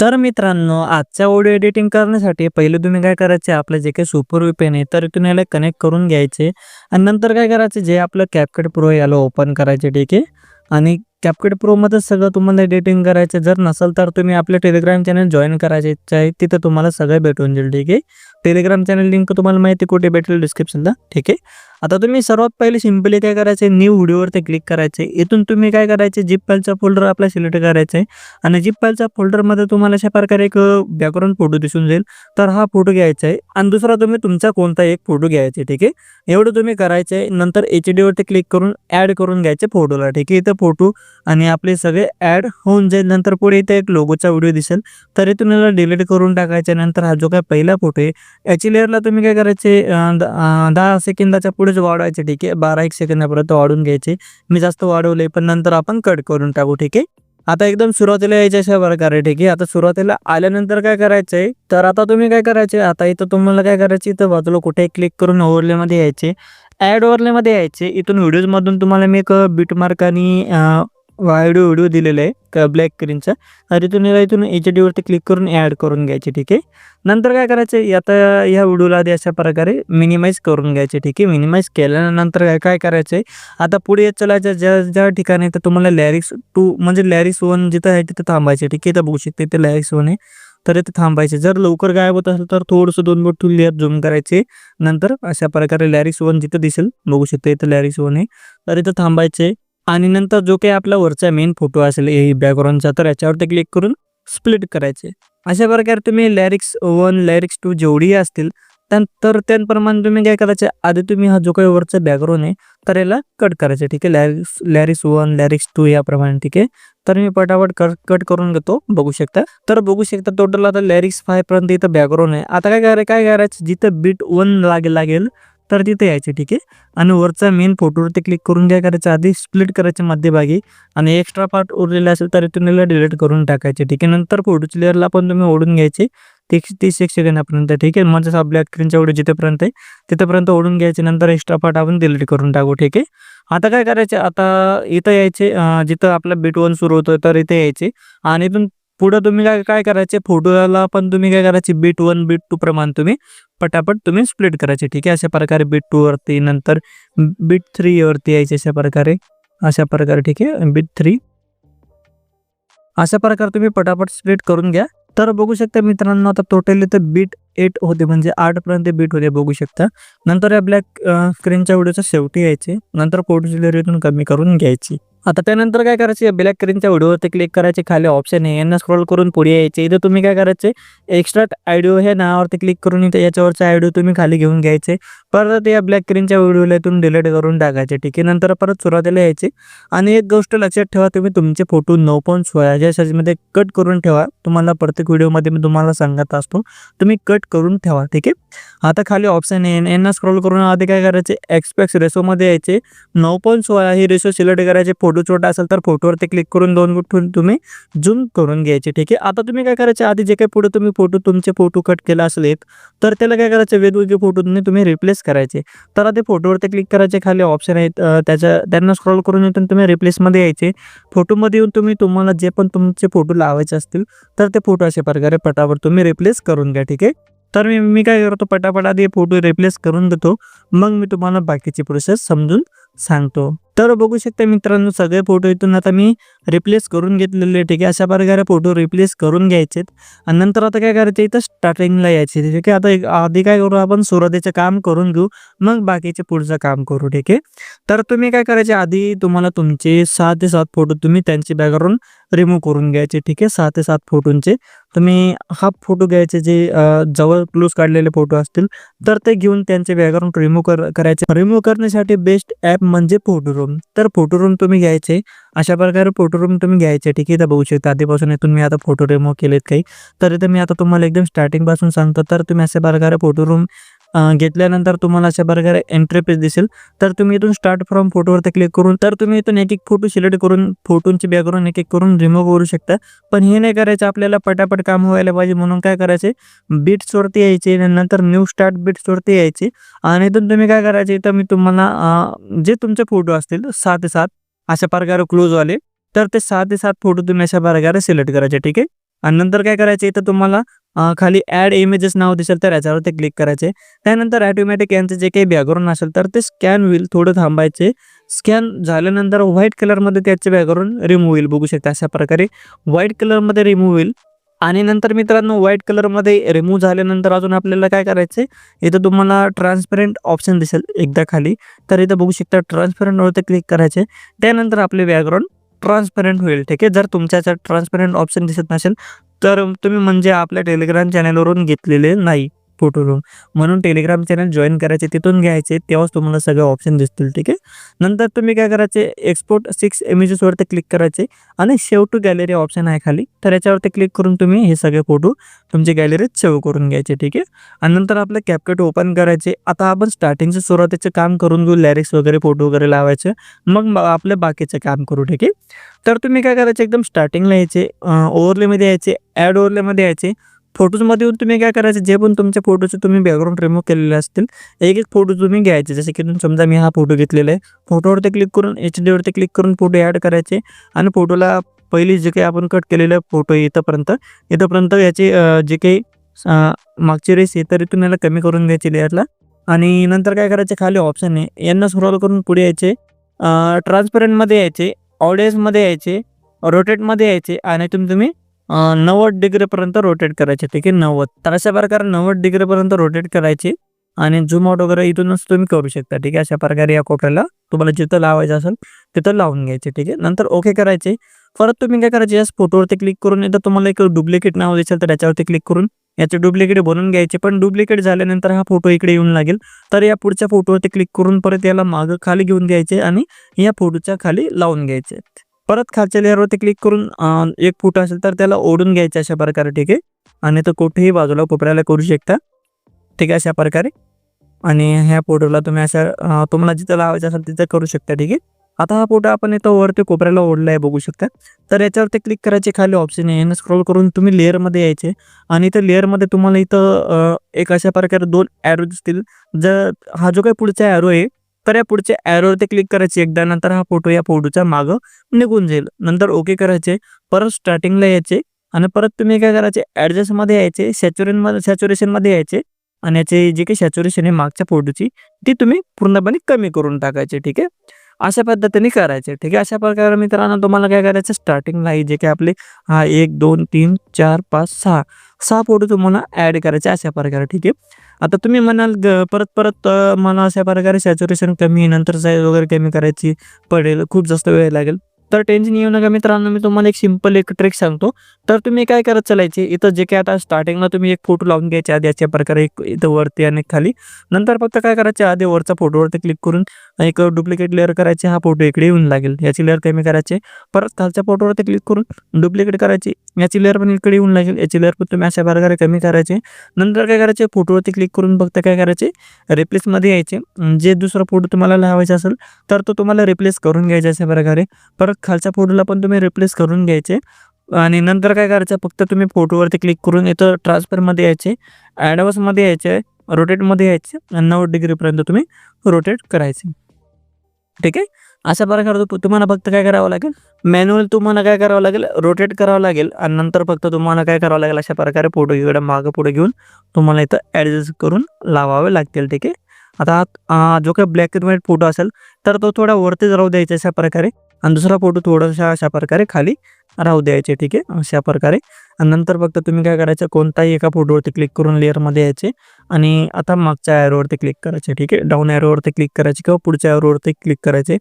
तर मित्रांनो आजच्या ऑडिओ एडिटिंग करण्यासाठी पहिले तुम्ही काय करायचे आपलं जे काही सुपर पेन आहे तर इथून याला कनेक्ट करून घ्यायचे. आणि नंतर काय करायचे जे आपलं कॅपकट प्रो याला ओपन करायचे ठीक आहे? आणि कॅपकेट प्रोमध्ये सगळं तुम्हाला एडिटिंग करायचं जर नसेल तर तुम्ही आपले टेलिग्राम चॅनल जॉईन करायचं आहे तिथं तुम्हाला सगळं भेटून जाईल ठीक आहे? टेलिग्राम चॅनल लिंक तुम्हाला माहिती कुठे भेटेल डिस्क्रिप्शनला ठीक आहे? आता तुम्ही सर्वात पहिले सिम्पली काय करायचे न्यू व्हिडिओवरती क्लिक करायचे इथून तुम्ही काय करायचे जिप फाईलचा फोल्डर आपला सिलेक्ट करायचा आहे आणि जिप फाईलच्या फोल्डरमध्ये तुम्हाला अशा प्रकारे एक बॅकग्राऊंड फोटो दिसून जाईल. तर हा फोटो घ्यायचा आहे. आणि दुसरा तुम्ही तुमचा कोणता एक फोटो घ्यायचा आहे ठीक आहे? एवढं तुम्ही करायचं आहे नंतर एच डीवरती क्लिक करून ॲड करून घ्यायचे फोटोला ठीक आहे? इथं फोटो आणि आपले सगळे ॲड होऊन जाईल. नंतर पुढे इथे एक लोगोचा व्हिडिओ दिसेल. तरी तुम्हाला डिलीट करून टाकायचा. नंतर हा जो काय पहिला फोटो आहे याची लेअरला तुम्ही काय करायचे दहा सेकंदाच्या पुढेच वाढवायचे ठीक आहे. बारा एक सेकंदापर्यंत वाढून घ्यायचे. मी जास्त वाढवले पण नंतर आपण कट करून टाकू ठीक आहे. आता एकदम सुरुवातीला यायच्या अशा प्रकारे ठीक आहे. आता सुरुवातीला आल्यानंतर काय करायचं आहे तर आता तुम्ही काय करायचे आता इथं तुम्हाला काय करायचं इथं बाजूला कुठे क्लिक करून ओव्हरलेमध्ये यायचे. ॲड ओवरलेमध्ये यायचे. इथून व्हिडिओजमधून तुम्हाला मी एक बिटमार्क आणि व्हिडिओ व्हिडिओ दिलेला आहे ब्लॅक स्क्रीनचा. तर इथून याला इथून एच डीवरती क्लिक करून ॲड करून घ्यायचे ठीक आहे? नंतर काय करायचं आता या व्हिडिओला आधी अशा प्रकारे मिनिमाइज करून घ्यायचे ठीक आहे? मिनिमाइज केल्यानंतर काय काय करायचं आहे आता पुढे चलायचं ज्या ज्या ठिकाणी तर तुम्हाला लॅरिक्स टू म्हणजे लॅरिक्स वन जिथं आहे तिथं थांबायचे ठीक आहे? इथं बघू शकते ते लॅरिक्स वन आहे. तर ते थांबायचे. जर लवकर गायब होत असेल तर थोडंसं दोन बोट टू लेअर झूम करायचे. नंतर अशा प्रकारे लॅरिक्स वन जिथं दिसेल बघू शकते इथं लॅरिस वन आहे. तर इथं थांबायचे. आणि नंतर जो काही आपला वरचा मेन फोटो असेल ए बॅकग्राऊंडचा तर याच्यावरती क्लिक करून स्प्लिट करायचे. अशा प्रकारे तुम्ही लॅरिक्स वन लॅरिक्स टू जेवढीही असतील त्यानंतर त्याप्रमाणे तुम्ही काय करायचे आधी तुम्ही हा जो काही वरचा बॅकग्राऊंड आहे तर याला कट करायचं ठीक आहे? लॅरिक्स लॅरिक्स वन लॅरिक्स टू याप्रमाणे ठीक आहे? तर मी पटापट कट कट करून घेतो बघू शकता. तर बघू शकता टोटल आता लॅरिक्स फाय पर्यंत इथं बॅकग्राऊंड आहे आता काय करायचं काय करायचं? जिथं बीट वन लागेल लागेल तर तिथे यायचे ठीक आहे? आणि वरचा मेन फोटोवरती क्लिक करून काय करायचं आधी स्प्लिट करायचे मध्यभागी आणि एक्स्ट्रा पार्ट उरलेला असेल तर इथून डिलीट करून टाकायचे ठीक आहे? नंतर फोटोच्या लेअरला पण तुम्ही ओढून घ्यायचे. तीस तीस एक सेकंदापर्यंत ठीक आहे? म्हणजेच आपल्या स्क्रीनच्या एवढे जिथेपर्यंत आहे तिथेपर्यंत ओढून घ्यायचे नंतर एक्स्ट्रा पार्ट आपण डिलीट करून टाकू ठीक आहे? आता काय करायचे? आता इथं यायचे जिथं आपलं बीट वन सुरू होतं तर इथे यायचे. आणि इथून पुढं तुम्ही काय काय करायचे? फोटोला पण तुम्ही काय करायचे? बीट वन बीट टू प्रमाणे तुम्ही पटापट तुम्ही स्प्लिट करायचे ठीक आहे? अशा प्रकारे बीट टू वरती नंतर बीट थ्री वरती यायचे अशा प्रकारे अशा प्रकारे ठीक आहे? बीट थ्री अशा प्रकारे तुम्ही पटापट स्प्लिट करून घ्या. तर बघू शकता मित्रांनो आता टोटली तर बीट एट होते म्हणजे आठपर्यंत बीट होते बघू शकता. नंतर या ब्लॅक स्क्रीनच्या व्हिडिओच्या शेवटी यायचे. नंतर पोर्ट लेअर कमी करून घ्यायची. आता त्यानंतर काय करायचे? ब्लॅक क्रीनच्या व्हिडिओवरती क्लिक करायचे. खाली ऑप्शन आहे. यांना स्क्रोल करून पुढे यायचे. इथं तुम्ही काय करायचे? एक्स्ट्रा आयडिओ हे नावावरती क्लिक करून इथे याच्यावरचा आयडिओ तुम्ही खाली घेऊन घ्यायचे. परत या ब्लॅक क्रीनच्या व्हिडिओला इथून डिलीट करून टाकायचे. ठीक आहे. नंतर परत सुरुवातीला यायचे. आणि एक गोष्ट लक्षात ठेवा तुम्ही तुमचे फोटो नऊ पॉईंट सोळाच्या साईजमध्ये कट करून ठेवा तुम्हाला प्रत्येक व्हिडिओमध्ये मी तुम्हाला सांगत असतो. तुम्ही कट करून ठेवा. ठीक आहे? आता खाली ऑप्शन आहे. यांना स्क्रोल करून आधी काय करायचे? एक्सपेक्स रेसोमध्ये यायचे. नऊ पॉईंट सोळा ही रेसो सिलेक्ट करायचे. फोटो फोटो छोटा असेल तर फोटोवरती क्लिक करून दोन गुठून तुम्ही झूम करून घ्यायचे ठीक आहे? आता तुम्ही काय करायचे? आधी जे काही पुढे तुम्ही फोटो तुमचे फोटो कट केला असेल एक, तर त्याला काय करायचं? वेगवेगळे फोटो तुम्ही रिप्लेस करायचे. तर आधी फोटोवरती क्लिक करायचे खाली ऑप्शन आहेत त्याच्या त्यांना स्क्रॉल करून येऊन तुम्ही रिप्लेसमध्ये यायचे. फोटोमध्ये येऊन तुम्ही तुम्हाला जे पण तुमचे फोटो लावायचे असतील तर ते फोटो अशा प्रकारे पटावर तुम्ही रिप्लेस करून घ्या ठीक आहे? तर मी मी काय करतो? पटापट आधी फोटो रिप्लेस करून देतो. मग मी तुम्हाला बाकीची प्रोसेस समजून सांगतो. तर बघू शकता मित्रांनो सगळे फोटो इथून आता मी रिप्लेस करून घेतलेले ठीक आहे? अशा प्रकारे फोटो रिप्लेस करून घ्यायचेत आणि नंतर आता काय करायचं इथं स्टार्टिंगला यायचे ठीक आहे? आता आधी काय करू आपण सुरुवातीचं काम करून घेऊ मग बाकीचे पुढचं काम करू ठीक आहे? तर तुम्ही काय करायचे आधी तुम्हाला तुमचे सहा ते सात फोटो तुम्ही त्यांचे बॅकग्राऊंड रिमूव्ह करून घ्यायचे ठीक आहे? सहा ते सात फोटोंचे तुम्ही हा फोटो घ्यायचे जे जवळ क्लोज काढलेले फोटो असतील तर ते घेऊन त्यांचे बॅकग्राऊंड रिमूव्ह कर करायचे. रिमूव्ह करण्यासाठी बेस्ट ॲप म्हणजे फोटो रूम तर फोटो रूम तुम्ही घ्यायचे. अशा प्रकारे फोटो रूम तुम्ही घ्यायचे ठीक आहे? तर बघू शकता आधीपासून तुम्ही मी आता फोटो रिमूव्ह केलेत काही. तर इथे मी आता तुम्हाला एकदम स्टार्टिंगपासून सांगतो तर तुम्ही अशा प्रकारे फोटो रूम घेतल्यानंतर तुम्हाला अशा प्रकारे एंट्री पेज दिसेल. तर तुम्ही इथून स्टार्ट फ्रॉम फोटोवरती क्लिक करून तर तुम्ही इथून एक एक फोटो सिलेक्ट करून फोटोंची बॅकग्राऊंड एक एक करून रिमूव्ह करू शकता. पण हे नाही करायचं आपल्याला पटापट काम व्हायला पाहिजे म्हणून काय करायचे? बीट्सवरती यायचे नंतर न्यू स्टार्ट बीट्सवरती यायचे. आणि इथून तुम्ही काय करायचे? इथं मी तुम्हाला जे तुमचे फोटो असतील सहा ते सात अशा प्रकारे क्लोजवाले तर ते सहा ते सात फोटो तुम्ही अशा प्रकारे सिलेक्ट करायचे ठीक आहे? आणि नंतर काय करायचे? इथं तुम्हाला खाली ॲड इमेजेस नाव दिसेल तर याच्यावरती क्लिक करायचे. त्यानंतर ॲटोमॅटिक यांचं जे काही बॅकग्राऊंड असेल तर ते स्कॅन होईल थोडं थांबायचे. स्कॅन झाल्यानंतर व्हाईट कलरमध्ये त्याचे बॅकग्राऊंड रिमूव्ह होईल. बघू शकता अशा प्रकारे. व्हाईट कलरमध्ये रिमूव्ह होईल. आणि नंतर मित्रांनो व्हाईट कलरमध्ये रिमूव्ह झाल्यानंतर अजून आपल्याला काय करायचं आहे इथं तुम्हाला ट्रान्सपरंट ऑप्शन दिसेल एकदा खाली. तर इथं बघू शकता ट्रान्सपरंटवरती क्लिक करायचे. त्यानंतर आपले बॅकग्राऊंड ट्रान्सपरंट होईल. ठीक आहे? जर तुमच्या ट्रान्सपरंट ऑप्शन दिसत नसेल तर तुम्ही म्हणजे आपल्या टेलिग्राम चॅनलवरून घेतलेले नाही. फोटो म्हणून टेलिग्राम चॅनल जॉईन करायचे तिथून घ्यायचे तेव्हाच तुम्हाला सगळे ऑप्शन दिसतील ठीक आहे? नंतर तुम्ही काय करायचे एक्सपोर्ट सिक्स इमेजेसवरती क्लिक करायचे आणि शेव टू गॅलरी ऑप्शन आहे खाली. तर याच्यावरती क्लिक करून तुम्ही हे सगळे फोटो तुमच्या गॅलरीत सेव्ह करून घ्यायचे ठीक आहे? आणि नंतर आपलं कॅपकट ओपन करायचे. आता आपण स्टार्टिंगचं सुरुवातीचं काम करून घेऊ लॅरिक्स वगैरे फोटो वगैरे लावायचं. मग आपलं बाकीचं काम करू ठीक आहे? तर तुम्ही काय करायचे एकदम स्टार्टिंगला यायचे ओव्हरलेमध्ये यायचे ॲड ओव्हरलेमध्ये यायचे. फोटोजमध्ये येऊन तुम्ही काय करायचे? जे पण तुमच्या फोटोचे तुम्ही बॅकग्राऊंड रिमूव्ह केलेले असतील एक एक फोटो तुम्ही घ्यायचे. जसे की तुम्ही समजा मी हा फोटो घेतलेला आहे. फोटोवरती क्लिक करून एच डीवरती क्लिक करून फोटो ॲड करायचे आणि फोटोला पहिली जे काही आपण कट केलेलं फोटो आहे इथंपर्यंत इथंपर्यंत याचे जे काही मागची रेस आहे तरी तुम्हाला याला कमी करून घ्यायची लेअरला आणि नंतर काय करायचे? खाली ऑप्शन आहे. यांना स्क्रॉल करून पुढे यायचे. ट्रान्सपरंटमध्ये यायचे ऑडियन्समध्ये यायचे रोटेटमध्ये यायचे आणि तुम्ही तुम्ही नव्वद डिग्रीपर्यंत रोटेट करायचे ठीक आहे? नव्वद. तर अशा प्रकारे नव्वद डिग्रीपर्यंत रोटेट करायचे आणि झूम आउट वगैरे इथूनच तुम्ही करू शकता ठीक आहे? अशा प्रकारे या कोपऱ्याला तुम्हाला जिथं लावायचं असेल तिथं लावून घ्यायचे ठीक आहे? नंतर ओके करायचे. परत तुम्ही काय करायचे याच फोटोवरती क्लिक करून इथं तुम्हाला एक डुप्लिकेट नाव दिसेल तर त्याच्यावरती क्लिक करून याचे डुप्लिकेट बनवून घ्यायचे. पण डुप्लिकेट झाल्यानंतर हा फोटो इकडे येऊन लागेल. तर या पुढच्या फोटोवरती क्लिक करून परत याला मागं खाली घेऊन घ्यायचे आणि या फोटोच्या खाली लावून घ्यायचे. परत खालच्या लेअरवरती क्लिक करून एक फोटो असेल तर त्याला ओढून घ्यायचं अशा प्रकारे ठीक आहे? आणि तो कुठेही बाजूला कोपऱ्याला करू शकता. ठीक आहे? अशा प्रकारे. आणि ह्या फोटोला तुम्ही अशा तुम्हाला जिथं लावायचं असेल तिथं करू शकता ठीक आहे? आता हा फोटो आपण इथं वरती कोपऱ्याला ओढला आहे बघू शकता. तर याच्यावरती क्लिक करायचे खाली ऑप्शन आहे. स्क्रोल करून तुम्ही लेअरमध्ये यायचे. आणि इथं लेअरमध्ये तुम्हाला इथं एक अशा प्रकारे दोन ॲरो दिसतील. जर हा जो काही पुढचा ॲरो आहे तर या पुढच्या ॲरोवरती क्लिक करायचे. एकदा नंतर हा फोटो या फोटोच्या मागं निघून जाईल. नंतर ओके करायचे. परत स्टार्टिंगला यायचे. आणि परत तुम्ही काय करायचे? ॲडजस्टमध्ये यायचे. सॅच्युरेनमध्ये सॅच्युरेशनमध्ये यायचे. आणि याचे जे काही सॅच्युरेशन आहे मागच्या फोटोची ती तुम्ही पूर्णपणे कमी करून टाकायचे. ठीक आहे? अशा पद्धतीने करायचे. ठीक आहे? अशा प्रकारे मित्रांनो तुम्हाला काय करायचं? स्टार्टिंगला हे जे काही आपले हा एक दोन तीन चार पाच सहा सहा फोटो तुम्हाला ॲड करायचे अशा प्रकारे. ठीक आहे? आता तुम्ही म्हणाल ग- परत परत मला अशा प्रकारे सॅच्युरेशन कमी नंतर साईज वगैरे कमी करायची पडेल खूप जास्त वेळ लागेल. तर टेन्शन येऊ नका मित्रांनो मी तुम्हाला एक सिंपल एक ट्रिक सांगतो. तर तुम्ही काय करत चालायचे? इथं जे काही आता स्टार्टिंगला तुम्ही एक फोटो लावून घ्यायचे आधी अशा प्रकारे एक इथं वरती आणि खाली. नंतर फक्त काय करायचे? आधी वरचा फोटोवरती क्लिक करून एक डुप्लिकेट लेअर करायचे. हा फोटो इकडे येऊन लागेल. याची लेअर कमी करायचे. परत खालच्या फोटोवरती क्लिक करून डुप्लिकेट करायची. याची लेअर पण इकडे येऊन लागेल. याची लेअर पण तुम्ही अशा प्रकारे कमी करायचे. नंतर काय करायचे? फोटोवरती क्लिक करून फक्त काय करायचे? रिप्लेसमध्ये यायचे. जे दुसरा फोटो तुम्हाला लावायचा असेल तर तो तुम्हाला रिप्लेस करून घ्यायचा अशा प्रकारे. परत खालच्या फोटोला पण तुम्ही रिप्लेस करून घ्यायचे. आणि नंतर काय करायचं फक्त तुम्ही फोटोवरती क्लिक करून इथं ट्रान्सफरमध्ये यायचे ॲडव्हान्समध्ये यायचे रोटेटमध्ये यायचे आणि नव्वद डिग्रीपर्यंत तुम्ही रोटेट करायचे. ठीक आहे? अशा प्रकारे तुम्हाला फक्त काय करावं लागेल? मॅन्युअल तुम्हाला काय करावं लागेल? रोटेट करावं लागेल आणि नंतर फक्त तुम्हाला काय करावं लागेल? अशा प्रकारे फोटो इकडे मागं पुढे घेऊन तुम्हाला इथं ॲडजस्ट करून लावावे लागतील. ठीक आहे? आता जो काही ब्लॅक अँड व्हाईट फोटो असेल तर तो थोडा वरतीच राहू द्यायचा अशा प्रकारे आणि दुसरा फोटो थोडासा अशा प्रकारे खाली राहू द्यायचे ठीक आहे? अशा प्रकारे. नंतर फक्त तुम्ही काय करायचं कोणताही एका फोटोवरती क्लिक करून लेअरमध्ये यायचे. आणि आता मागच्या ॲरोवरती क्लिक करायचे ठीक आहे? डाऊन ॲरोवरती क्लिक करायचे किंवा पुढच्या ॲरोवरती क्लिक करायचे.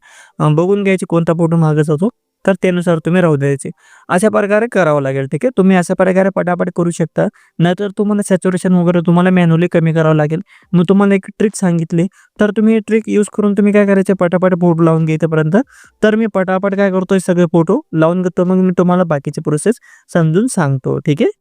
बघून घ्यायचे कोणता फोटो मागे जातो. तर त्यानुसार तुम्ही राहू द्यायचे. अशा प्रकारे करावं लागेल ठीक आहे? तुम्ही अशा प्रकारे पटापट करू शकता. नाहीतर तुम्हाला सॅच्युरेशन वगैरे तुम्हाला मॅन्युअली कमी करावं लागेल. मग तुम्हाला एक ट्रिक सांगितली. तर तुम्ही ट्रिक यूज करून तुम्ही काय करायचे? पटापट फोटो लावून घ्यायपर्यंत तर मी पटापट काय करतोय? सगळे फोटो लावून घेतो. मग मी तुम्हाला बाकीची प्रोसेस समजून सांगतो ठीक आहे?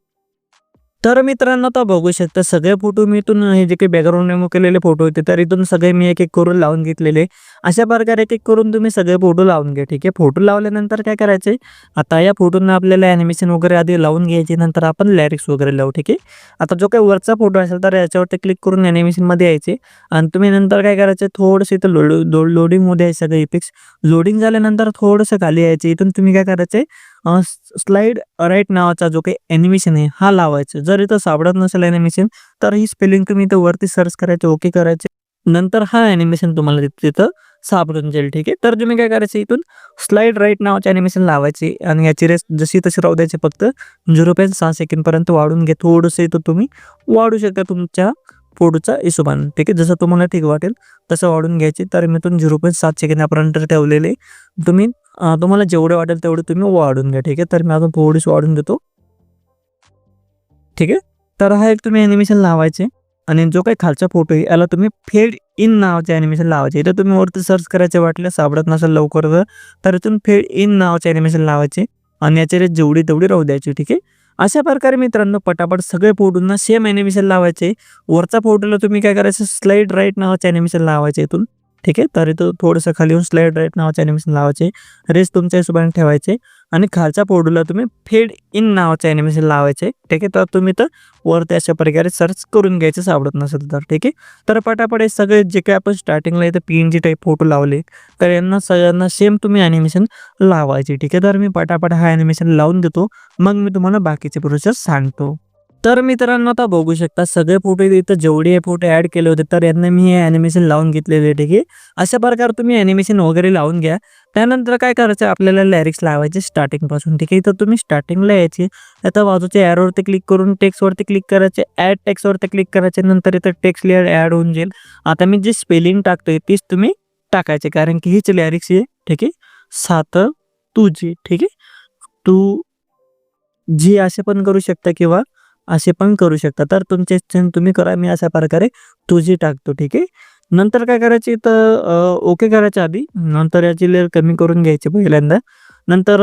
तर मित्रांनो आता बघू शकता सगळे फोटो मी इथून हे जे काही बॅकग्राऊंड रिमूव्ह केलेले फोटो होते तर इथून सगळे मी एक एक करून लावून घेतलेले. अशा प्रकारे एक एक करून तुम्ही सगळे फोटो लावून घ्या ठीक आहे? फोटो लावल्यानंतर काय करायचे आता या फोटोंना आपल्याला ॲनिमेशन वगैरे आधी लावून घ्यायचे नंतर आपण लॅरिक्स वगैरे लावू ठीक आहे? आता जो काही वरचा फोटो असेल तर याच्यावरती क्लिक करून ॲनिमेशनमध्ये यायचे. आणि तुम्ही नंतर काय करायचं थोडंसं इथं लोड लोडिंगमध्ये आहे सगळं इफेक्ट्स लोडिंग झाल्यानंतर थोडंसं खाली यायचे. इथून तुम्ही काय करायचे स्लाइड राईट नावाचा जो काही ॲनिमेशन आहे हा लावायचा. जर इथं सापडत नसेल ॲनिमेशन तर ही स्पेलिंग तुम्ही इथं वरती सर्च करायचे ओके करायचे. नंतर हा ॲनिमेशन तुम्हाला तिथं तिथं सापडून जाईल ठीक आहे? तर तुम्ही काय करायचं इथून? स्लाइड राईट नावाचे ॲनिमेशन लावायचे आणि याची रेस जशी तशी राहू द्यायची फक्त झिरो पॉईंट सहा सेकंडपर्यंत वाढून घ्या. थोडंसं इथं तुम्ही वाढू शकता तुमच्या फोटोचा हिशोबाने ठीक आहे? जसं तुम्हाला ठीक वाटेल तसं वाढून घ्यायचे. तर मी इथून झिरो पॉईंट सात सेकंदापर्यंत ठेवलेले. तुम्ही तुम्हाला जेवढे वाटेल तेवढे तुम्ही वाढून घ्या ठीक आहे? तर मी अजून थोडीशी वाढून देतो. ठीक आहे? तर हा एक तुम्ही ॲनिमेशन लावायचे आणि जो काही खालचा फोटो आहे याला तुम्ही फेड इन नावाचे ॲनिमेशन लावायचे. इथं तुम्ही वरती सर्च करायचे वाटलं सापडत नसेल लवकर तर- तर इथून फेड इन नावाचे ॲनिमेशन लावायचे आणि याच्या रेट जेवढी तेवढी राहू द्यायची ठीक आहे? अशा प्रकारे मित्रांनो पटापट सगळे फोटोंना सेम ॲनिमेशन लावायचे. वरचा फोटोला तुम्ही काय करायचं स्लाइड राईट नावाचे ॲनिमेशन लावायचे इथून. ठीक आहे? तर इथं थोडंसं खाली येऊन स्लाइड राईट नावाचे ॲनिमेशन लावायचे. रेस तुमच्या हिशोबाने ठेवायचे. आणि खालच्या पोडूला तुम्ही फेड इन नावाचे ॲनिमेशन लावायचे. ठीक आहे? तर तुम्ही तर वरती अशा प्रकारे सर्च करून घ्यायचं सापडत नसेल तर. ठीक आहे? तर पटापट हे सगळे जे काही आपण स्टार्टिंगला इथं P N G type photo लावले तर यांना सगळ्यांना सेम तुम्ही ॲनिमेशन लावायचे. ठीक आहे? तर मी पटापट हा ॲनिमेशन लावून देतो. मग मी तुम्हाला बाकीचे प्रोसेस सांगतो. तर मित्रांनो आता बघू शकता सगळे फोटो इथं जेवढे फोटो ॲड केले होते तर यांना मी हे ॲनिमेशन लावून घेतलेले ठीक आहे? अशा प्रकारे तुम्ही ॲनिमेशन वगैरे लावून घ्या. त्यानंतर काय करायचं आपल्याला लॅरिक्स लावायचे स्टार्टिंगपासून ठीक आहे? इथं तुम्ही स्टार्टिंगला यायची आता बाजूच्या ॲरोवरती क्लिक करून टेक्स्टवरती क्लिक करायचे ॲड टेक्स्टवरती क्लिक करायचे नंतर इथं टेक्स्ट लेअर ॲड होऊन जाईल. आता मी जे स्पेलिंग टाकतोय तीच तुम्ही टाकायचे कारण की हीच लॅरिक्स आहे ठीक आहे? सात तुझी जी ठीक आहे? तू जी असे पण करू शकता किंवा असे पण करू शकता. तर तुमचे चिन्ह तुम्ही करा मी अशा प्रकारे तुझी टाकतो ठीक आहे? नंतर काय करायची तर ओके करायच्या आधी नंतर याची लेअर कमी करून घ्यायची पहिल्यांदा. नंतर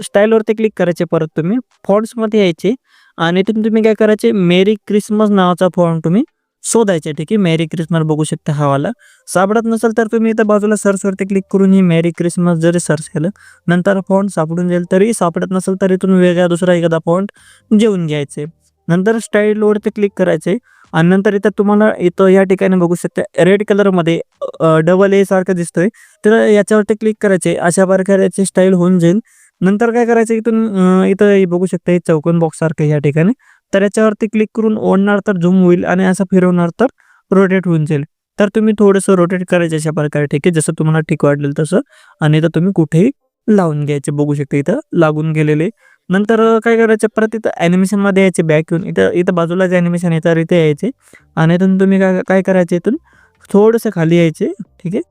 स्टाईलवरती क्लिक करायचे परत तुम्ही. फॉन्ट्समध्ये यायचे आणि इथून तुम्ही काय करायचे मेरी क्रिसमस नावाचा फॉन्ट तुम्ही शोधायचे ठीक आहे? मेरी क्रिसमस बघू शकता हवाला. सापडत नसेल तर तुम्ही इथं बाजूला सर्चवरती क्लिक करून ही मेरी क्रिसमस जरी सर्च केलं नंतर फॉन्ट सापडून जाईल तरी सापडत नसेल तर इथून वेगळा दुसरा एखादा फॉन्ट जेवून घ्यायचे. नंतर स्टाईल रोडवर ते क्लिक करायचे. आणि नंतर इथं तुम्हाला इथं या ठिकाणी बघू शकता रेड कलरमध्ये डबल ए सारखं दिसतोय. तर याच्यावरती क्लिक करायचे. अशा प्रकारे याची स्टाईल होऊन जाईल. नंतर काय करायचं इथून इथं बघू शकता हे चौकोन बॉक्स सारखं या ठिकाणी. तर याच्यावरती क्लिक करून ओढणार तर झूम होईल आणि असं फिरवणार तर रोटेट होऊन जाईल. तर तुम्ही थोडंसं रोटेट करायचं अशा प्रकारे ठीक आहे? जसं तुम्हाला ठीक वाटेल तसं. आणि इथं तुम्ही कुठेही लावून घ्यायचे. बघू शकता इथं लागून गेलेले. नंतर काय करायचं? परत इथं ॲनिमेशनमध्ये यायचे बॅक येऊन. इथं इथं बाजूला जे ॲनिमेशन आहे तर इथे यायचे. आणि इथून तुम्ही काय काय करायचे? इथून थोडंसं खाली यायचे ठीक आहे?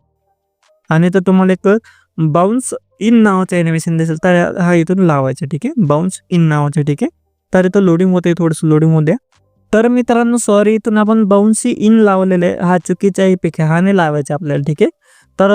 आणि तर तुम्हाला एक बाउन्स इन नावाचं ॲनिमेशन दिसेल. तर हा इथून लावायचं ठीक आहे? बाउन्स इन नावाचं ठीक आहे? तर इथं लोडिंग होते थोडंसं लोडिंग होते तर मित्रांनो सॉरी इथून आपण बाउन्सी इन लावलेलं आहे. हा चुकीचा आहे. हा नाही लावायचा आपल्याला ठीक आहे? तर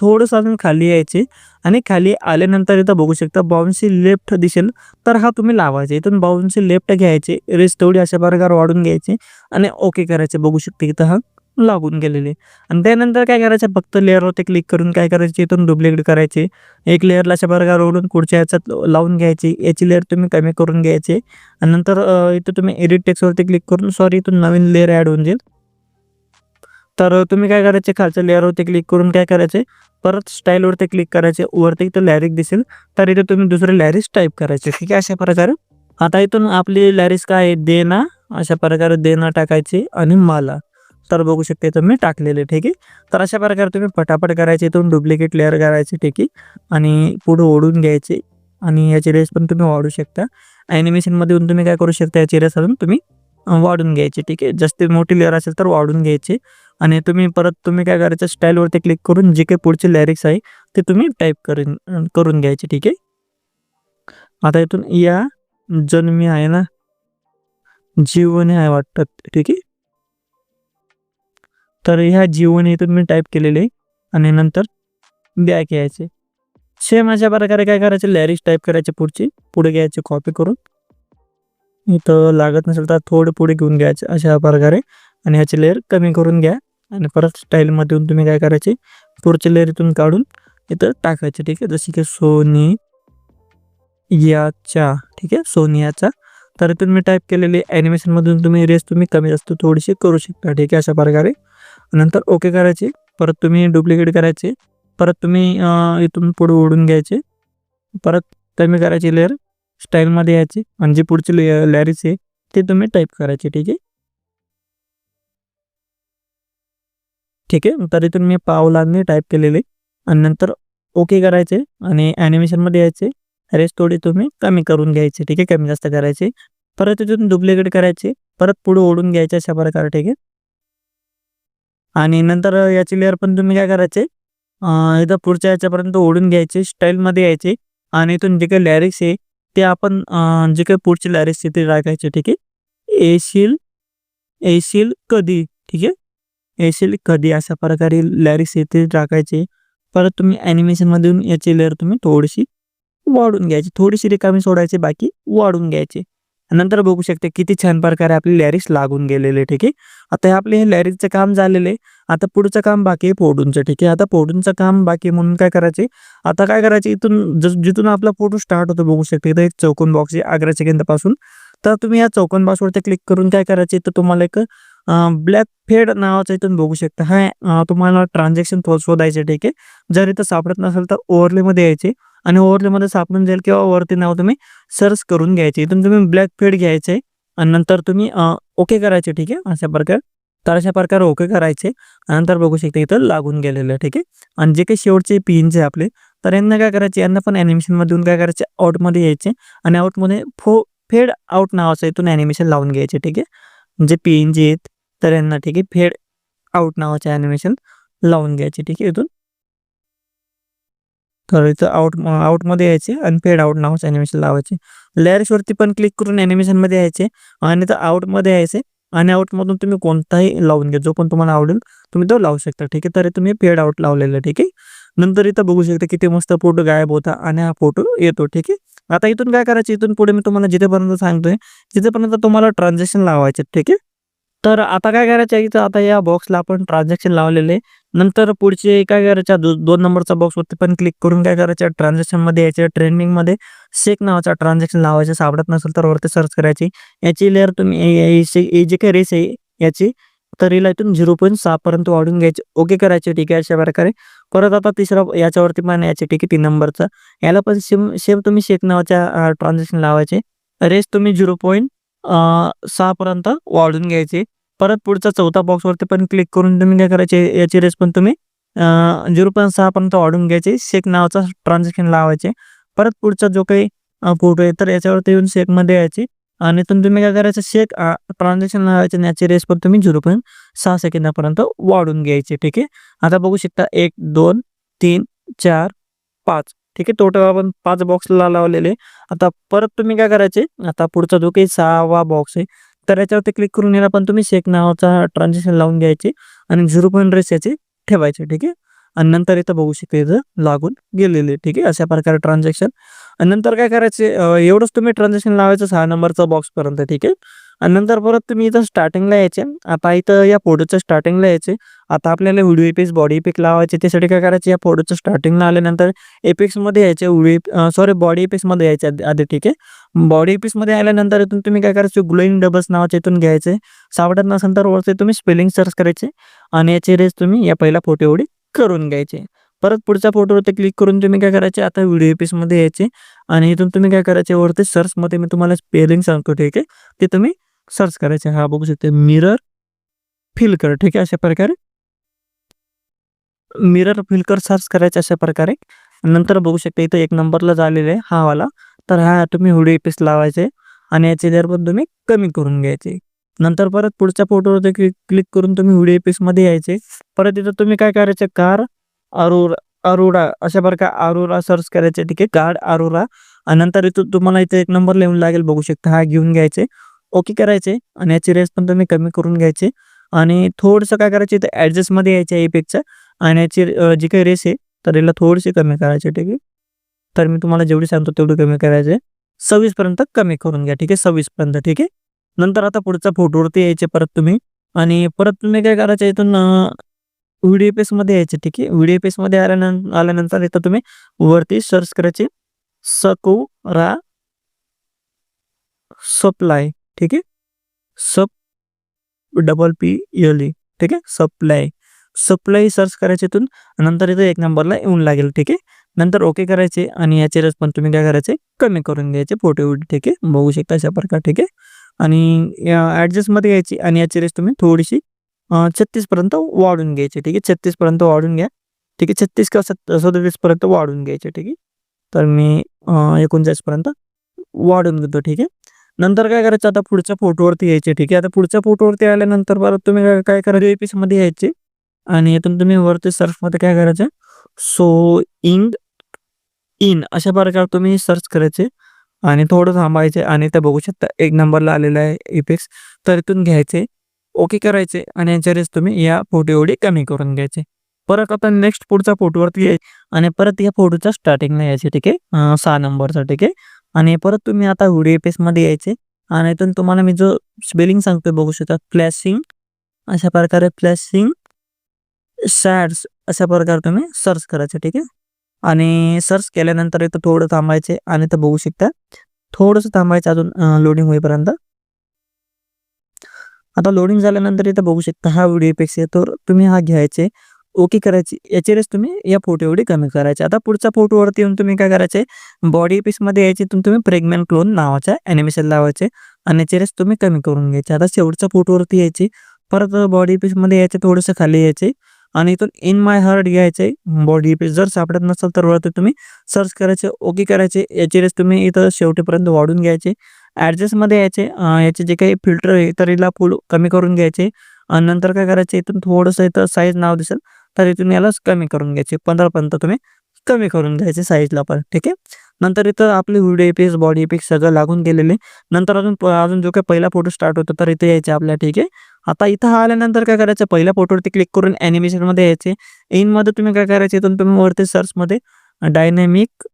थोडंसं अजून खाली यायचे आणि खाली आल्यानंतर इथं बघू शकता बाउन्सी लेफ्ट दिसेल. तर हा तुम्ही लावायचा. इथून बाउन्सी लेफ्ट घ्यायचे. रेस तेवढी अशा प्रकारे वाढून घ्यायचे आणि ओके करायचे. बघू शकते इथं हा लागून गेलेले. आणि त्यानंतर काय करायचं? फक्त लेअरवरती क्लिक करून काय करायचे? इथून डुप्लिकेट करायचे. एक लेअरला अशा प्रकारे ओढून पुढच्या याच्यात लावून घ्यायची. याची लेअर तुम्ही कमी करून घ्यायचे. आणि नंतर इथं तुम्ही एडिट टेक्सवरती क्लिक करून सॉरी इथून नवीन लेअर ॲड होऊन जाईल. तर तुम्ही काय करायचे खालच्या लेअरवरती क्लिक करून काय करायचे परत स्टाईलवरती क्लिक करायचे वरती इथं लॅरिक दिसेल. तर इथे तुम्ही दुसरे लॅरिस टाईप करायचे ठीक आहे? अशा प्रकारे. आता इथून आपली लॅरिस काय आहे? देना. अशा प्रकारे देना टाकायची आणि माला. तर बघू शकते तुम्ही टाकलेले ठीक आहे? तर अशा प्रकारे तुम्ही पटापट करायचे इथून डुप्लिकेट लेअर करायचे ठीक आहे? आणि पुढं ओढून घ्यायचे आणि याची रेस पण तुम्ही वाढू शकता. ॲनिमेशनमध्ये येऊन तुम्ही काय करू शकता याची रेस अजून तुम्ही वाढून घ्यायची ठीक आहे? जास्त मोठी लेअर असेल तर वाढून घ्यायची. आणि तुम्ही परत तुम्ही काय करायचं स्टाईलवरती क्लिक करून जे काही पुढचे लॅरिक्स आहे ते तुम्ही टाईप करून करून घ्यायचे ठीक आहे? आता इथून या जन्मी आहे ना जीवने आहे वाटतं ठीक आहे? तर ह्या जीवने इथून मी टाईप केलेले आणि नंतर बॅक यायचे. सेम अशा प्रकारे काय करायचे लॅरिक्स टाईप करायचे पुढची पुढे घ्यायचे कॉपी करून. इथं लागत नसेल तर थोडे पुढे घेऊन घ्यायचे अशा प्रकारे. आणि ह्याची लेअर कमी करून घ्या. आणि परत स्टाईलमधून तुम्ही काय करायचे? पुढच्या लेअर इथून काढून इथं टाकायचे ठीक आहे? जसे की सोनी याचा ठीक आहे? सोनियाचा तर इथून मी टाईप केलेले ॲनिमेशनमधून तुम्ही रेस तुम्ही कमी जास्त थोडीशी करू शकता ठीक आहे? अशा प्रकारे. नंतर ओके करायचे. परत तुम्ही डुप्लिकेट करायचे. परत तुम्ही इथून पुढे ओढून घ्यायचे. परत कमी करायची लेअर स्टाईलमध्ये यायची. आणि जे म्हणजे पुढचे लॅरिस आहे ते तुम्ही टाईप करायचे ठीक आहे? ठीक आहे. तर इथून मी पावलांनी टाईप केलेले. आणि नंतर ओके करायचे आणि ॲनिमेशनमध्ये यायचे. रेस थोडी तुम्ही कमी करून घ्यायचे. ठीक आहे. कमी जास्त करायचे. परत इथून डुप्लिकेट करायचे. परत पुढे ओढून घ्यायचे अशा प्रकारे. ठीक आहे. आणि नंतर याची लेअर पण तुम्ही काय करायचे? इथं पुढच्या याच्यापर्यंत ओढून घ्यायचे. स्टाईलमध्ये यायचे. आणि इथून जे काही लॅरिक्स आहे ते आपण जे काही पुढचे लॅरिक्स आहे ते टाकायचे. ठीक आहे. येशील येशील कधी? ठीक आहे. येशील? कधी अशा प्रकारे लॅरिक्स येथे टाकायचे? परत तुम्ही ॲनिमेशनमधून याची लेअर तुम्ही थोडीशी वाढून घ्यायची. थोडीशी रिकामी सोडायची बाकी वाढून घ्यायची. नंतर बघू शकते किती छान प्रकारे आपली लॅरिक्स लागून गेलेले ठीक आहे? आता हे आपले हे लॅरिक्सचं काम झालेले आता पुढचं काम बाकी आहे फोटोंचं ठीक आहे? आता फोटोंचं काम बाकी म्हणून काय करायचे? आता काय करायचे? इथून जिथून आपला फोटो स्टार्ट होतो बघू शकते. इथं एक चौकोन बॉक्स आहे आग्रा सेकंदापासून. तर तुम्ही या चौकोन बॉक्सवरती क्लिक करून काय करायचे? तर तुम्हाला एक ब्लॅक फेड नावाचा इथून बघू शकता. हा तुम्हाला ट्रान्झॅक्शन शोधायचे ठीक आहे? जर इथं सापडत नसेल तर ओव्हरलेमध्ये यायचे आणि ओव्हरलेमध्ये सापडून जाईल किंवा वरती नाव तुम्ही सर्च करून घ्यायचे. इथून तुम्ही ब्लॅक फेड घ्यायचे आणि नंतर तुम्ही ओके करायचे ठीक आहे? अशा प्रकारे तर अशा प्रकारे ओके करायचे नंतर बघू शकता इथं लागून गेलेलं ठीक आहे? आणि जे काही शेवटचे पिनचे आपले तर यांना काय करायचे? यांना पण ॲनिमेशनमधून काय करायचे? आउटमध्ये यायचे आणि आउटमध्ये फो फेड आउट नावाचं इथून ॲनिमेशन लावून घ्यायचे ठीक आहे? जे पी एन जी आहेत तर यांना ठीक आहे फेड आउट नावाचे ॲनिमेशन लावून घ्यायचे ठीक आहे इथून. तर इथं आउट आउटमध्ये यायचे आणि फेड आउट नावाचं ॲनिमेशन लावायचे. लेअर्सवरती पण क्लिक करून ॲनिमेशनमध्ये यायचे आणि तर आउटमध्ये यायचे आणि आउटमधून तुम्ही कोणताही लावून घ्या जो पण तुम्हाला आवडेल तुम्ही तो लावू शकता ठीक आहे. तर तुम्ही फेड आउट लावलेलं ठीक आहे. नंतर इथं बघू शकता किती मस्त फोटो गायब होता आणि हा फोटो येतो ठीक आहे. आता इथून काय करायचं? इथून पुढे मी तुम्हाला जिथेपर्यंत सांगतोय जिथेपर्यंत तुम्हाला ट्रान्झॅक्शन लावायचे ठीक आहे. तर आता काय करायचं आहे आता या बॉक्सला आपण ट्रान्झॅक्शन लावलेले. नंतर पुढचे काय करायच्या दो दोन नंबरचा बॉक्सवरती पण क्लिक करून काय करायचं ट्रान्झॅक्शनमध्ये याच्या ट्रेंडिंगमध्ये शेक नावाचा ट्रान्झॅक्शन लावायचं. सापडत नसेल तर वरती सर्च करायची. याची लेअर तुम्ही जे काही रेस आहे याची तर हिला इथून झिरो पॉईंट सहापर्यंत वाढून घ्यायचे. ओके करायचे ठीक आहे अशा प्रकारे. परत आता तिसरा याच्यावरती पण याचे ठीक आहे तीन नंबरचा याला पण सेम सेम तुम्ही शेक नावाच्या ट्रान्झॅक्शन लावायचे. रेस तुम्ही झिरो पॉईंट सहापर्यंत वाढून घ्यायचे. परत पुढचा चौथा बॉक्सवरती पण क्लिक करून तुम्ही काय करायचे याची रेस पण तुम्ही झिरो पॉईंट सहापर्यंत वाढून घ्यायचे. शेक नावाचा ट्रान्झॅक्शन लावायचे. परत पुढचा जो काही फोटो आहे तर याच्यावरती येऊन शेकमध्ये यायची. आणि इथून तुम्ही काय करायचं शेक ट्रान्झॅक्शन लावायचे आणि याची रेस पण तुम्ही झिरो पॉईंट सहा सेकंदापर्यंत वाढून घ्यायचे. ठीक आहे? आता बघू शकता एक दोन तीन चार पाच. ठीक आहे टोटल आपण पाच बॉक्सला लावलेले. आता परत तुम्ही काय करायचे? आता पुढचा जो काही सहावा बॉक्स आहे तर याच्यावरती क्लिक करून याला पण तुम्ही शेक नावाचा ट्रान्झॅक्शन लावून घ्यायचे आणि झिरो पॉईंट रेस याचे ठेवायचे ठीक आहे? आणि नंतर इथं बघू शकते इथं लागून गेलेले ठीक आहे? अशा प्रकारे ट्रान्झॅक्शन आणि नंतर काय करायचे? एवढंच तुम्ही ट्रान्झॅक्शन लावायचं सहा नंबरचा बॉक्सपर्यंत ठीक आहे? आणि नंतर परत तुम्ही इथं स्टार्टिंगला यायचे. आता इथं या फोटोच्या स्टार्टिंगला यायचे. आता आपल्याला व्हिडिओ इपिक्स बॉडी एपिक लावायचे. त्यासाठी काय करायचे? या फोटोच्या स्टार्टिंगला आल्यानंतर एपिक्समध्ये यायचे व्हिडिओ सॉरी बॉडी इपिक्समध्ये यायचे आधी- ठीक आहे. बॉडी इपिक्समध्ये आल्यानंतर इथून तुम्ही काय करायचे? ग्लोईंग डबल्स नावाचे इथून घ्यायचे. सावडत नसेल तर वरती तुम्ही स्पेलिंग सर्च करायचे. आणि याची रेस तुम्ही या पहिल्या फोटो एवढी करून घ्यायचे. परत पुढच्या फोटोवरती क्लिक करून तुम्ही काय करायचे? आता व्हिडिओ एपिक्समध्ये यायचे. आणि इथून तुम्ही काय करायचे? वरती सर्चमध्ये मी तुम्हाला स्पेलिंग सांगतो ठीक आहे. ते तुम्ही सर्च करायचे हा बघू शकते. मिरर फिलकर ठीक आहे? अशा प्रकारे. मिरर फिलकर सर्च करायचे अशा प्रकारे. नंतर बघू शकते इथं एक नंबरला झालेलं आहे हा वाला. तर हा तुम्ही हुडी एपिस लावायचे आणि याचे दर तुम्ही कमी करून घ्यायचे. नंतर परत पुढच्या फोटोवरती क्लिक क्लिक करून तुम्ही व्हिडिओ एपिसमध्ये यायचे. परत इथं तुम्ही काय करायचे? कार अरोरा अरोरा अशा प्रकारे अरोरा सर्च करायचे. ठीक आहे? कार अरोरा. आणि नंतर इथं तुम्हाला इथे एक नंबर लिहून लागेल. बघू शकता. हा घेऊन घ्यायचे. ओके करायचे आणि याची रेस पण तुम्ही कमी करून घ्यायचे. आणि थोडंसं काय करायचे इथं ॲडजस्टमध्ये यायचे एपेकच्या आणि याची जी काही रेस आहे तर याला थोडीशी कमी करायची ठीक आहे? तर मी तुम्हाला जेवढी सांगतो तेवढी कमी करायचे सव्वीसपर्यंत कमी करून घ्या ठीक आहे? सव्वीसपर्यंत ठीक आहे? नंतर आता पुढचा फोटोवरती यायचे परत तुम्ही. आणि परत तुम्ही काय करायचं इथून व्हिडिओ पेसमध्ये यायचे ठीक आहे? व्हिडिओ पेसमध्ये आल्यानंतर आल्यानंतर इथं तुम्ही वरती सर्च करायचे. सकोरा सप्लाय ठीक आहे सप डबल पी एल ई ठीक आहे सप्लाय सप्लाय सर्च करायचे इथून नंतर इथं एक नंबरला येऊन लागेल ठीक आहे नंतर ओके करायचे आणि याचे रेस पण तुम्ही काय करायचे? कमी करून घ्यायचे फोटो ठीक आहे बघू शकता अशा प्रकार ठीक आहे आणि ॲडजस्टमध्ये घ्यायची आणि याची रेस तुम्ही थोडीशी छत्तीसपर्यंत वाढून घ्यायची ठीक आहे छत्तीसपर्यंत वाढून घ्या ठीक आहे छत्तीस किंवा सत् सदतीसपर्यंत वाढून घ्यायचे ठीक आहे तर मी एकोणचाळीसपर्यंत वाढून घेतो ठीक आहे नंतर काय करायचं? आता पुढच्या फोटोवरती यायचे ठीक आहे? आता पुढच्या फोटोवरती आल्यानंतर परत तुम्ही काय करायचं? एपिसमध्ये यायचे आणि इथून तुम्ही वरती सर्चमध्ये काय करायचं? सो इंग इन अशा प्रकारे तुम्ही सर्च करायचे आणि थोडं थांबायचे आणि ते बघू शकता. एक नंबरला आलेला आहे इफेक्ट्स तर इथून घ्यायचे ओके करायचे आणि याच्या रेस तुम्ही या फोटो एवढी कमी करून घ्यायचे. परत आता नेक्स्ट पुढच्या फोटोवरती यायचे आणि परत या फोटोच्या स्टार्टिंगला यायचे ठीक आहे? सहा नंबरचा ठीक आहे? आणि परत तुम्ही आता व्हिडिओ पेसमध्ये यायचे. आणि इथून तुम्हाला मी जो स्पेलिंग सांगतोय बघू शकता. फ्लॅशिंग अशा प्रकारे फ्लॅशिंग शॅड्स अशा प्रकारे तुम्ही सर्च करायचे ठीक आहे? आणि सर्च केल्यानंतर इथं थोडं थांबायचे. आणि इथं बघू शकता थोडंसं थांबायचं अजून लोडिंग होईपर्यंत. आता लोडिंग झाल्यानंतर इथं बघू शकता हा व्हिडिओ पेक्षा तर तुम्ही हा घ्यायचे. ओके करायची. याची रेस तुम्ही या फोटो एवढी कमी करायची. आता पुढच्या फोटोवरती येऊन तुम्ही काय करायचे? बॉडी पीसमध्ये यायची तुम्ही प्रेग्नंट क्लोन नावाच्या ॲनिमेशन लावायचे आणि याची रेस तुम्ही कमी करून घ्यायची. आता शेवटच्या फोटोवरती यायची परत बॉडी पीसमध्ये यायचे थोडंसं खाली यायचे आणि इथून इन माय हार्ट घ्यायचे. बॉडी पीस जर सापडत नसेल तर वरती तुम्ही सर्च करायचे ओके करायचे. याची रेस तुम्ही इथं शेवटीपर्यंत वाढून घ्यायचे. ॲडजस्टमध्ये यायचे याचे जे काही फिल्टर आहे तर याला फुल कमी करून घ्यायचे. आणि नंतर काय करायचे? इथून थोडंसं इथं साईज नाव दिसेल. तर इथून याला कमी करून घ्यायचे. पंधरापर्यंत तुम्ही कमी करून घ्यायचे साईजला पण ठीक आहे? नंतर इथं आपले व्हिडिओ पीस बॉडी पीस सगळं लागून गेलेले. नंतर अजून प- अजून जो काही पहिला फोटो स्टार्ट होतो तर इथे यायचे आपल्या ठीक आहे? आता इथं आल्यानंतर काय करायचं? पहिल्या फोटोवरती क्लिक करून ॲनिमेशनमध्ये यायचे. इनमध्ये तुम्ही काय करायचे? इथून तुम्ही वरती सर्चमध्ये डायनॅमिक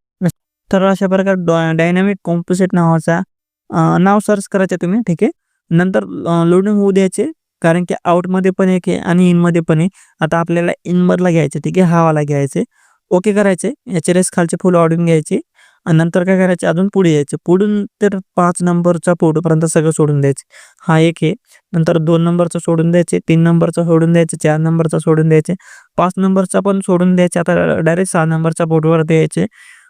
तर अशा प्रकारे डायनॅमिक कॉम्पोजिट नावाचा नाव सर्च करायचे तुम्ही ठीक आहे? नंतर लोडिंग होऊ द्यायचे. कारण की आउटमध्ये पण एक आहे आणि इनमध्ये पण आहे. आता आपल्याला इनमधला घ्यायचे ठीक आहे? हावाला घ्यायचे ओके करायचे याचे रेस खालचे फुल ऑडून घ्यायचे. आणि नंतर काय करायचे? अजून पुढे यायचे. पुढून तर पाच नंबरचा पुढपर्यंत सगळं सोडून द्यायचे. हा एक आहे. नंतर दोन नंबरचं सोडून द्यायचे. तीन नंबरचं सोडून द्यायचे. चार नंबरचं सोडून द्यायचे. पाच नंबरचा पण सोडून द्यायचे. आता डायरेक्ट सहा नंबरच्या बोर्डवर द्यायचे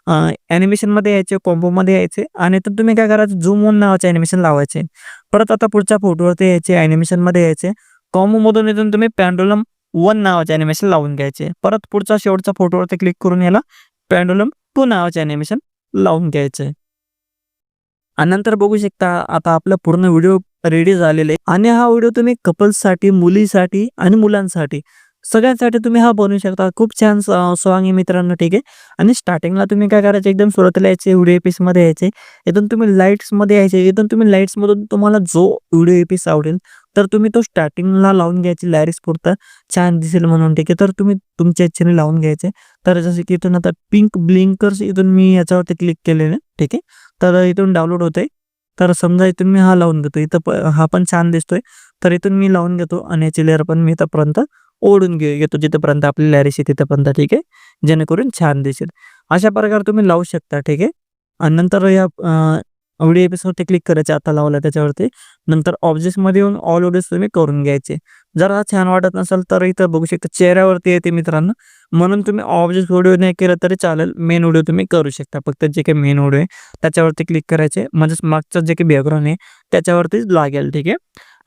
ॲनिमेशनमध्ये यायचे कॉम्पोमध्ये यायचे आणि तर तुम्ही काय करायचं झूम ऑन नावाचे ॲनिमेशन लावायचे. परत आता पुढच्या फोटोवरती यायचे ॲनिमेशनमध्ये यायचे. कॉम्बोमधून इथून तुम्ही पॅन्डोलम वन नावाचे ॲनिमेशन लावून घ्यायचे. परत पुढच्या शेवटच्या फोटोवरती क्लिक करून याला पॅन्डोलम टू नावाचे ॲनिमेशन लावून घ्यायचे. आणि नंतर बघू शकता आता आपला पूर्ण व्हिडिओ रेडी झालेले आहे. आणि हा व्हिडिओ तुम्ही कपल्ससाठी मुलीसाठी आणि मुलांसाठी सगळ्यांसाठी तुम्ही हा बनवू शकता. खूप छान स सॉन्ग आहे मित्रांनो, ठीक आहे. आणि स्टार्टिंगला तुम्ही काय करायचं एकदम सुरुवातीला यायचे व्हिडिओ एपिसमध्ये यायचे. इथून तुम्ही लाईट्समध्ये यायचे. इथून तुम्ही लाईट्समधून तुम्हाला जो व्हिडिओ एपिस आवडेल, तर तुम्ही तो स्टार्टिंगला लावून घ्यायची लिरिक्सपुरता छान दिसेल म्हणून, ठीक आहे. तर तुम्ही तुमच्या इच्छेने लावून घ्यायचे. तर जसं की इथून आता पिंक ब्लिंकर्स इथून मी याच्यावरती क्लिक केलेले ठीक आहे. तर इथून डाउनलोड होतंय. तर समजा इथून मी हा लावून घेतो. इथं हा पण छान दिसतोय. तर इथून मी लावून घेतो आणि याची लेयर पण मी इथंपर्यंत ओढून घे घेतो जिथपर्यंत आपली लॅरिश आहे तिथपर्यंत, ठीक आहे. जेणेकरून छान दिसेल. अशा प्रकारे तुम्ही लावू शकता, ठीक आहे. आणि नंतर या अ, व्हिडिओ एपिसोडवरती क्लिक करायचे आता लावला त्याच्यावरती. नंतर मध्ये येऊन ऑल व्हिडिओज तुम्ही करून घ्यायचे. जर हा छान वाटत नसेल तर इथं बघू शकता चेहऱ्यावरती येते मित्रांनो. म्हणून तुम्ही ऑब्जेक्ट व्हिडिओ नाही केलं तरी चालेल. मेन व्हिडिओ तुम्ही करू शकता. फक्त जे काही मेन व्हिडिओ आहे त्याच्यावरती क्लिक करायचे. म्हणजेच मागचं जे काही बॅकग्राऊंड आहे त्याच्यावरतीच लागेल, ठीक आहे.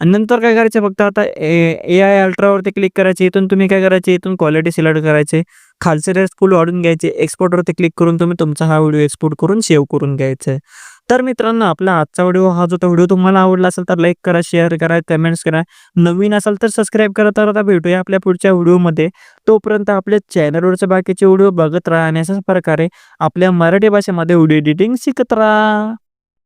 आणि नंतर काय करायचं फक्त आता ए आय अल्ट्रावरती क्लिक करायचे. इथून तुम्ही काय करायचे, इथून क्वालिटी सिलेक्ट करायचे. खालचे रेस फुल वाढून घ्यायचे. एक्सपोर्टवरती क्लिक करून तुम्ही तुमचा हा व्हिडिओ एक्सपोर्ट करून सेव्ह करून घ्यायचा तर मित्रांनो आपला आजचा व्हिडिओ हा जो व्हिडिओ तुम्हाला आवडला असेल तर लाईक करा, शेअर करा, कमेंट्स करा. नवीन असाल तर सबस्क्राईब करा. तर आता भेटूया आपल्या पुढच्या व्हिडिओमध्ये. तोपर्यंत आपल्या चॅनलवरचे बाकीचे व्हिडिओ बघत राहा आणि अशाच प्रकारे आपल्या मराठी भाषेमध्ये व्हिडिओ एडिटिंग शिकत राहा.